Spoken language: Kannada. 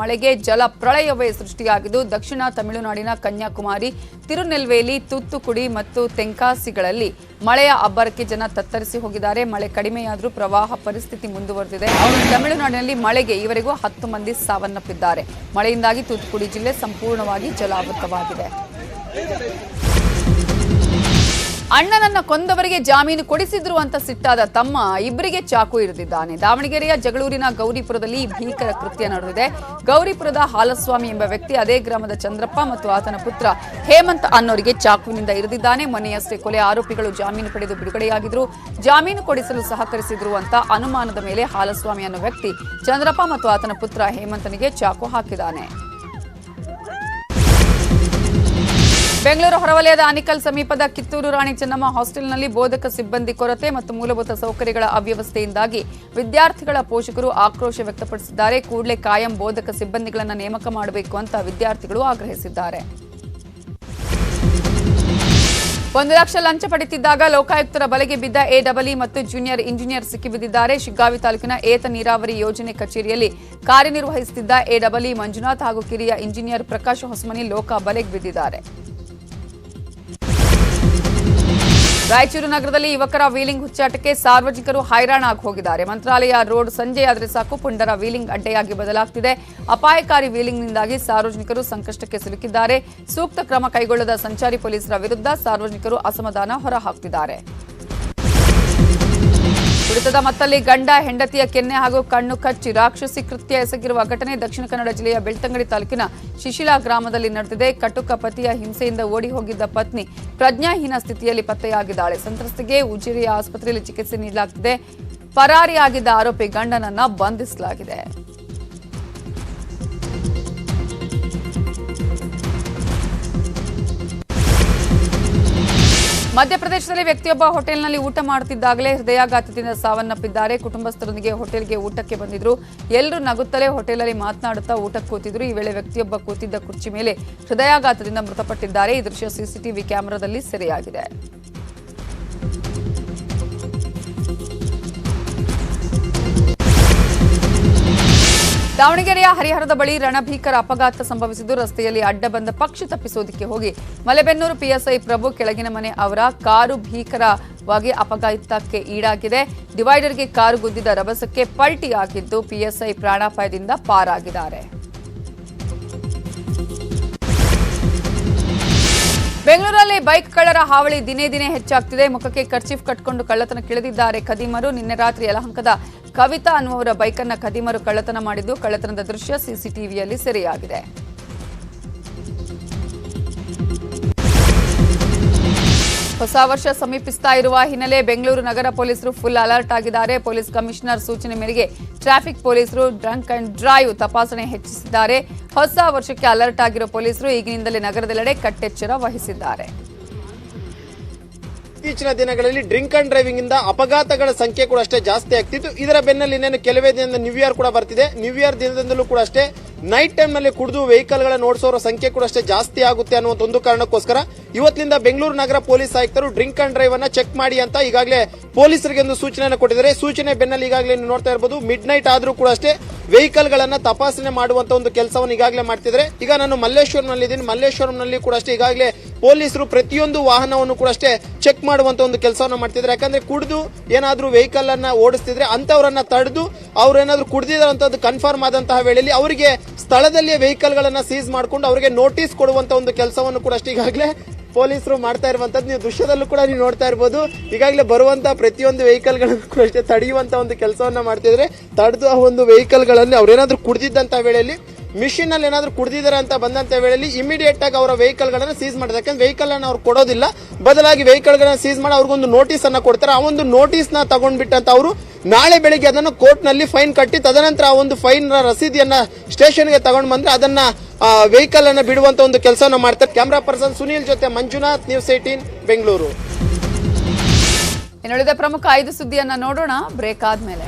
ಮಳೆಗೆ ಜಲ ಪ್ರಳಯವೇ ಸೃಷ್ಟಿಯಾಗಿದ್ದು, ದಕ್ಷಿಣ ತಮಿಳುನಾಡಿನ ಕನ್ಯಾಕುಮಾರಿ, ತಿರುನೆಲ್ವೇಲಿ, ತುತ್ತುಕುಡಿ ಮತ್ತು ತೆಂಕಾಸಿಗಳಲ್ಲಿ ಮಳೆಯ ಅಬ್ಬರಕ್ಕೆ ಜನ ತತ್ತರಿಸಿ ಹೋಗಿದ್ದಾರೆ. ಮಳೆ ಕಡಿಮೆಯಾದರೂ ಪ್ರವಾಹ ಪರಿಸ್ಥಿತಿ ಮುಂದುವರೆದಿದೆ. ತಮಿಳುನಾಡಿನಲ್ಲಿ ಮಳೆಗೆ ಈವರೆಗೂ ಹತ್ತು ಮಂದಿ ಸಾವನ್ನಪ್ಪಿದ್ದಾರೆ. ಮಳೆಯಿಂದಾಗಿ ತೂತುಕುಡಿ ಜಿಲ್ಲೆ ಸಂಪೂರ್ಣವಾಗಿ ಜಲಾವೃತವಾಗಿದೆ. ಅಣ್ಣನನ್ನ ಕೊಂದವರಿಗೆ ಜಾಮೀನು ಕೊಡಿಸಿದ್ರು ಅಂತ ಸಿಟ್ಟಾದ ತಮ್ಮ ಇಬ್ಬರಿಗೆ ಚಾಕು ಇರಿದಿದ್ದಾನೆ. ದಾವಣಗೆರೆಯ ಜಗಳೂರಿನ ಗೌರಿಪುರದಲ್ಲಿ ಭೀಕರ ಕೃತ್ಯ ನಡೆದಿದೆ. ಗೌರಿಪುರದ ಹಾಲಸ್ವಾಮಿ ಎಂಬ ವ್ಯಕ್ತಿ ಅದೇ ಗ್ರಾಮದ ಚಂದ್ರಪ್ಪ ಮತ್ತು ಆತನ ಪುತ್ರ ಹೇಮಂತ್ ಅನ್ನೋರಿಗೆ ಚಾಕುವಿನಿಂದ ಇರಿದಿದ್ದಾನೆ. ಮೊನ್ನೆಯಷ್ಟೇ ಕೊಲೆ ಆರೋಪಿಗಳು ಜಾಮೀನು ಪಡೆದು ಬಿಡುಗಡೆಯಾಗಿದ್ರು. ಜಾಮೀನು ಕೊಡಿಸಲು ಸಹಕರಿಸಿದ್ರು ಅಂತ ಅನುಮಾನದ ಮೇಲೆ ಹಾಲಸ್ವಾಮಿ ಅನ್ನೋ ವ್ಯಕ್ತಿ ಚಂದ್ರಪ್ಪ ಮತ್ತು ಆತನ ಪುತ್ರ ಹೇಮಂತನಿಗೆ ಚಾಕು ಹಾಕಿದ್ದಾನೆ. ಬೆಂಗಳೂರು ಹೊರವಲಯದ ಆನಿಕಲ್ ಸಮೀಪದ ಕಿತ್ತೂರು ರಾಣಿ ಚೆನ್ನಮ್ಮ ಹಾಸ್ಟೆಲ್ನಲ್ಲಿ ಬೋಧಕ ಸಿಬ್ಬಂದಿ ಕೊರತೆ ಮತ್ತು ಮೂಲಭೂತ ಸೌಕರ್ಯಗಳ ಅವ್ಯವಸ್ಥೆಯಿಂದಾಗಿ ವಿದ್ಯಾರ್ಥಿಗಳ ಪೋಷಕರು ಆಕ್ರೋಶ ವ್ಯಕ್ತಪಡಿಸಿದ್ದಾರೆ. ಕೂಡಲೇ ಕಾಯಂ ಬೋಧಕ ಸಿಬ್ಬಂದಿಗಳನ್ನು ನೇಮಕ ಮಾಡಬೇಕು ಅಂತ ವಿದ್ಯಾರ್ಥಿಗಳು ಆಗ್ರಹಿಸಿದ್ದಾರೆ. ಒಂದು ಲಕ್ಷ ಲಂಚ ಪಡೆದಿದ್ದಾಗ ಲೋಕಾಯುಕ್ತರ ಬಲೆಗೆ ಬಿದ್ದ ಎಡಬಲಿ ಮತ್ತು ಜೂನಿಯರ್ ಇಂಜಿನಿಯರ್ ಸಿಕ್ಕಿಬಿದ್ದಿದ್ದಾರೆ. ಶಿಗ್ಗಾವಿ ತಾಲೂಕಿನ ಏತ ನೀರಾವರಿ ಯೋಜನೆ ಕಚೇರಿಯಲ್ಲಿ ಕಾರ್ಯನಿರ್ವಹಿಸುತ್ತಿದ್ದ ಎಡಬಲಿ ಡಬಲಿ ಮಂಜುನಾಥ್ ಹಾಗೂ ಕಿರಿಯ ಇಂಜಿನಿಯರ್ ಪ್ರಕಾಶ್ ಹೊಸಮನಿ ಲೋಕ ಬಲೆಗೆ ಬಿದ್ದಿದ್ದಾರೆ. ರಾಯಚೂರು ನಗರದಲ್ಲಿ ಯುವಕರ ವೀಲಿಂಗ್ ಹುಚ್ಚಾಟಕ್ಕೆ ಸಾರ್ವಜನಿಕರು ಹೈರಾಣ ಹೋಗಿದ್ದಾರೆ. ಮಂತ್ರಾಲಯ ರೋಡ್ ಸಂಜೆಯಾದರೆ ಸಾಕು, ಪುಂಡರ ವೀಲಿಂಗ್ ಅಡ್ಡೆಯಾಗಿ ಬದಲಾಗ್ತಿದೆ. ಅಪಾಯಕಾರಿ ವೀಲಿಂಗ್ನಿಂದಾಗಿ ಸಾರ್ವಜನಿಕರು ಸಂಕಷ್ಟಕ್ಕೆ ಸಿಲುಕಿದ್ದಾರೆ. ಸೂಕ್ತ ಕ್ರಮ ಕೈಗೊಳ್ಳದ ಸಂಚಾರಿ ಪೊಲೀಸರ ವಿರುದ್ಧ ಸಾರ್ವಜನಿಕರು ಅಸಮಾಧಾನ ಹೊರಹಾಕುತ್ತಿದ್ದಾರೆ ಕುಡಿತದ ಮತ್ತಲ್ಲಿ ಗಂಡ ಹೆಂಡತಿಯ ಕೆನ್ನೆ ಹಾಗೂ ಕಣ್ಣು ಕಚ್ಚಿ ರಾಕ್ಷಸಿ ಕೃತ್ಯ ಎಸಗಿರುವ ಘಟನೆ ದಕ್ಷಿಣ ಕನ್ನಡ ಜಿಲ್ಲೆಯ ಬೆಳ್ತಂಗಡಿ ತಾಲೂಕಿನ ಶಿಶಿಲಾ ಗ್ರಾಮದಲ್ಲಿ ನಡೆದಿದೆ. ಕಟುಕ ಪತಿಯ ಹಿಂಸೆಯಿಂದ ಓಡಿ ಹೋಗಿದ್ದ ಪತ್ನಿ ಪ್ರಜ್ಞಾಹೀನ ಸ್ಥಿತಿಯಲ್ಲಿ ಪತ್ತೆಯಾಗಿದ್ದಾಳೆ. ಸಂತ್ರಸ್ತೆಗೆ ಉಜಿರೆಯ ಆಸ್ಪತ್ರೆಯಲ್ಲಿ ಚಿಕಿತ್ಸೆ ನೀಡಲಾಗುತ್ತಿದೆ ಪರಾರಿಯಾಗಿದ್ದ ಆರೋಪಿ ಗಂಡನನ್ನ ಬಂಧಿಸಲಾಗಿದೆ. ಮಧ್ಯಪ್ರದೇಶದಲ್ಲಿ ವ್ಯಕ್ತಿಯೊಬ್ಬ ಹೋಟೆಲ್ನಲ್ಲಿ ಊಟ ಮಾಡುತ್ತಿದ್ದಾಗಲೇ ಹೃದಯಾಘಾತದಿಂದ ಸಾವನ್ನಪ್ಪಿದ್ದಾರೆ. ಕುಟುಂಬಸ್ಥರೊಂದಿಗೆ ಹೋಟೆಲ್ಗೆ ಊಟಕ್ಕೆ ಬಂದಿದ್ರು. ಎಲ್ಲರೂ ನಗುತ್ತಲೇ ಹೋಟೆಲ್ನಲ್ಲಿ ಮಾತನಾಡುತ್ತಾ ಊಟಕ್ಕೆ ಕೂತಿದ್ರು. ಈ ವೇಳೆ ವ್ಯಕ್ತಿಯೊಬ್ಬ ಕೂತಿದ್ದ ಕುರ್ಚಿ ಮೇಲೆ ಹೃದಯಾಘಾತದಿಂದ ಮೃತಪಟ್ಟಿದ್ದಾರೆ. ಈ ದೃಶ್ಯ ಸಿಸಿಟಿವಿ ಕ್ಯಾಮೆರಾದಲ್ಲಿ ಸೆರೆಯಾಗಿದೆ. ದಾವಣಗೆರೆಯ ಹರಿಹರದ ಬಳಿ ರಣಭೀಕರ ಅಪಘಾತ ಸಂಭವಿಸಿದ್ದು, ರಸ್ತೆಯಲ್ಲಿ ಅಡ್ಡ ಬಂದ ಪಕ್ಷಿ ತಪ್ಪಿಸೋದಿಕ್ಕೆ ಹೋಗಿ ಮಲೆಬೆನ್ನೂರು ಪಿಎಸ್ಐ ಪ್ರಭು ಕೆಳಗಿನ ಮನೆ ಅವರ ಕಾರು ಭೀಕರವಾಗಿ ಅಪಘಾತಕ್ಕೆ ಈಡಾಗಿದೆ. ಡಿವೈಡರ್ಗೆ ಕಾರು ಗುದ್ದಿದ ರಭಸಕ್ಕೆ ಪಲ್ಟಿಯಾಗಿದ್ದು, ಪಿಎಸ್ಐ ಪ್ರಾಣಾಪಾಯದಿಂದ ಪಾರಾಗಿದ್ದಾರೆ. ಬೆಂಗಳೂರಲ್ಲಿ ಬೈಕ್ ಕಳ್ಳರ ಹಾವಳಿ ದಿನೇ ದಿನೇ ಹೆಚ್ಚಾಗ್ತಿದೆ. ಮುಖಕ್ಕೆ ಕರ್ಚೀಫ್ ಕಟ್ಕೊಂಡು ಕಳ್ಳತನ ಕಿಳಿದಿದ್ದಾರೆ. ಖದೀಮರು ನಿನ್ನೆ ರಾತ್ರಿ ಯಲಹಂಕದ ಕವಿತಾ ಅನ್ನುವರ ಬೈಕನ್ನ ಖದೀಮರು ಕಳ್ಳತನ ಮಾಡಿದ್ದು, ಕಳ್ಳತನದ ದೃಶ್ಯ ಸಿಸಿಟಿವಿಯಲ್ಲಿ ಸೆರೆಯಾಗಿದೆ. ಹೊಸ ವರ್ಷ ಸಮೀಪಿಸ್ತಾ ಇರುವ ಹಿನ್ನೆಲೆ ಬೆಂಗಳೂರು ನಗರ ಪೊಲೀಸರು ಫುಲ್ ಅಲರ್ಟ್ ಆಗಿದ್ದಾರೆ. ಪೊಲೀಸ್ ಕಮಿಷನರ್ ಸೂಚನೆ ಮೇರೆಗೆ ಟ್ರಾಫಿಕ್ ಪೊಲೀಸರು ಡ್ರಂಕ್ ಅಂಡ್ ಡ್ರೈವ್ ತಪಾಸಣೆ ಹೆಚ್ಚಿಸಿದ್ದಾರೆ. ಹೊಸ ವರ್ಷಕ್ಕೆ ಅಲರ್ಟ್ ಆಗಿರೋ ಪೊಲೀಸರು ಈಗಿನಿಂದಲೇ ನಗರದೆಲ್ಲೆಡೆ ಕಟ್ಟೆಚ್ಚರ ವಹಿಸಿದ್ದಾರೆ. ಇತ್ತೀಚಿನ ದಿನಗಳಲ್ಲಿ ಡ್ರಿಂಕ್ ಅಂಡ್ ಡ್ರೈವಿಂಗ್ ಇಂದ ಅಪಘಾತಗಳ ಸಂಖ್ಯೆ ಕೂಡ ಅಷ್ಟೇ ಜಾಸ್ತಿ ಆಗ್ತಿತ್ತು. ಇದರ ಬೆನ್ನಲ್ಲಿ ಇನ್ನೇನು ಕೆಲವೇ ದಿನದ ನ್ಯೂ ಇಯರ್ ಕೂಡ ಬರ್ತಿದೆ. ನ್ಯೂ ಇಯರ್ ದಿನದಿಂದಲೂ ಕೂಡ ಅಷ್ಟೇ ನೈಟ್ ಟೈಮ್ನಲ್ಲಿ ಕುಡಿದು ವೆಹಿಕಲ್ ಗಳನ್ನ ಓಡಿಸೋರ ಸಂಖ್ಯೆ ಕೂಡ ಅಷ್ಟೇ ಜಾಸ್ತಿ ಆಗುತ್ತೆ ಅನ್ನುವಂತ ಒಂದು ಕಾರಣಕ್ಕೋಸ್ಕರ ಇವತ್ತಿನಿಂದ ಬೆಂಗಳೂರು ನಗರ ಪೊಲೀಸ್ ಆಯುಕ್ತರು ಡ್ರಿಂಕ್ ಅಂಡ್ ಡ್ರೈವ್ ಅನ್ನ ಚೆಕ್ ಮಾಡಿ ಅಂತ ಈಗಾಗಲೇ ಪೊಲೀಸರಿಗೆ ಒಂದು ಸೂಚನೆಯನ್ನು ಕೊಟ್ಟಿದ್ದಾರೆ. ಸೂಚನೆ ಬೆನ್ನಲ್ಲಿ ಈಗಾಗಲೇ ನೋಡ್ತಾ ಇರಬಹುದು ಮಿಡ್ ನೈಟ್ ಆದರೂ ಕೂಡ ಅಷ್ಟೇ ವೆಹಿಕಲ್ ಗಳನ್ನ ತಪಾಸಣೆ ಮಾಡುವಂತ ಒಂದು ಕೆಲಸವನ್ನು ಈಗಾಗಲೇ ಮಾಡ್ತಿದ್ರೆ. ಈಗ ನಾನು ಮಲ್ಲೇಶ್ವರಂನಲ್ಲಿ ಇದ್ದೀನಿ ಮಲ್ಲೇಶ್ವರಂನಲ್ಲಿ ಕೂಡ ಅಷ್ಟೇ. ಈಗಾಗಲೇ ಪೊಲೀಸರು ಪ್ರತಿಯೊಂದು ವಾಹನವನ್ನು ಕೂಡ ಅಷ್ಟೇ ಚೆಕ್ ಮಾಡುವಂತ ಒಂದು ಕೆಲಸವನ್ನು ಮಾಡ್ತಿದ್ರೆ ಯಾಕಂದ್ರೆ ಕುಡಿದು ಏನಾದ್ರೂ ವೆಹಿಕಲ್ ಅನ್ನ ಓಡಿಸ್ತಿದ್ರೆ ಅಂತವರನ್ನ ತಡೆದು ಅವ್ರು ಏನಾದ್ರೂ ಕುಡಿದಿದ್ದಾರಂತದ್ದು ಕನ್ಫರ್ಮ್ ಆದಂತಹ ವೇಳೆಯಲ್ಲಿ ಅವರಿಗೆ ಸ್ಥಳದಲ್ಲಿಯೇ ವೆಹಿಕಲ್ ಗಳನ್ನ ಸೀಸ್ ಮಾಡಿಕೊಂಡು ಅವರಿಗೆ ನೋಟಿಸ್ ಕೊಡುವಂತ ಒಂದು ಕೆಲಸವನ್ನು ಕೂಡ ಅಷ್ಟೇ ಈಗಾಗಲೇ ಪೊಲೀಸರು ಮಾಡ್ತಾ ಇರುವಂತದ್ದು, ನೀವು ದೃಶ್ಯದಲ್ಲೂ ಕೂಡ ನೀವು ನೋಡ್ತಾ ಇರ್ಬೋದು. ಈಗಾಗಲೇ ಬರುವಂತಹ ಪ್ರತಿಯೊಂದು ವೆಹಿಕಲ್ಗಳನ್ನು ಕೂಡ ಅಷ್ಟೇ ತಡೆಯುವಂತ ಒಂದು ಕೆಲಸವನ್ನ ಮಾಡ್ತಿದ್ರೆ, ತಡೆದು ಆ ಒಂದು ವೆಹಿಕಲ್ಗಳಲ್ಲಿ ಅವ್ರೇನಾದ್ರೂ ಕುಡಿದಿದ್ದಂತ ವೇಳೆಯಲ್ಲಿ ಮಿಷಿನ್ ಅಲ್ಲಿ ಏನಾದ್ರೂ ಕುಡಿದಿದ್ದಾರೆ ಅಂತ ಬಂದಂತ ವೇಳೆಯಲ್ಲಿ ಇಮಿಡಿಯೇಟ್ ಆಗಿ ಅವರ ವೆಹಿಕಲ್ ಗಳನ್ನ ಸೀಸ್ ಮಾಡಿದ್ರೆ ಯಾಕಂದ್ರೆ ವೆಹಿಕಲ್ ಅನ್ನ ಅವ್ರು ಕೊಡೋದಿಲ್ಲ. ಬದಲಾಗಿ ವೆಹಿಕಲ್ ಗಳನ್ನ ಸೀಸ್ ಮಾಡಿ ಅವ್ರಿಗೊಂದು ನೋಟಿಸ್ ಅನ್ನ ಕೊಡ್ತಾರೆ. ಆ ಒಂದು ನೋಟಿಸ್ನ ತಗೊಂಡ್ಬಿಟ್ಟಂತ ಅವರು ನಾಳೆ ಬೆಳಿಗ್ಗೆ ಅದನ್ನು ಕೋರ್ಟ್ನಲ್ಲಿ ಫೈನ್ ಕಟ್ಟಿ ತದನಂತರ ಆ ಒಂದು ಫೈನ್ ರಸೀದಿಯನ್ನ ಸ್ಟೇಷನ್ಗೆ ಬಂದರೆ ಬಂದ್ರೆ ಅದನ್ನ ವೆಹಿಕಲ್ ಅನ್ನ ಬಿಡುವಂತ ಒಂದು ಕೆಲಸವನ್ನು ಮಾಡ್ತಾರೆ. ಕ್ಯಾಮ್ರಾ ಪರ್ಸನ್ ಸುನೀಲ್ ಜೊತೆ ಮಂಜುನಾಥ್ ನ್ಯೂಸ್ ಏಟೀನ್ ಬೆಂಗಳೂರು. ಇನ್ನುಳಿದ ಪ್ರಮುಖ ಐದು ಸುದ್ದಿಯನ್ನ ನೋಡೋಣ. ಬ್ರೇಕ್ ಆದ್ಮೇಲೆ.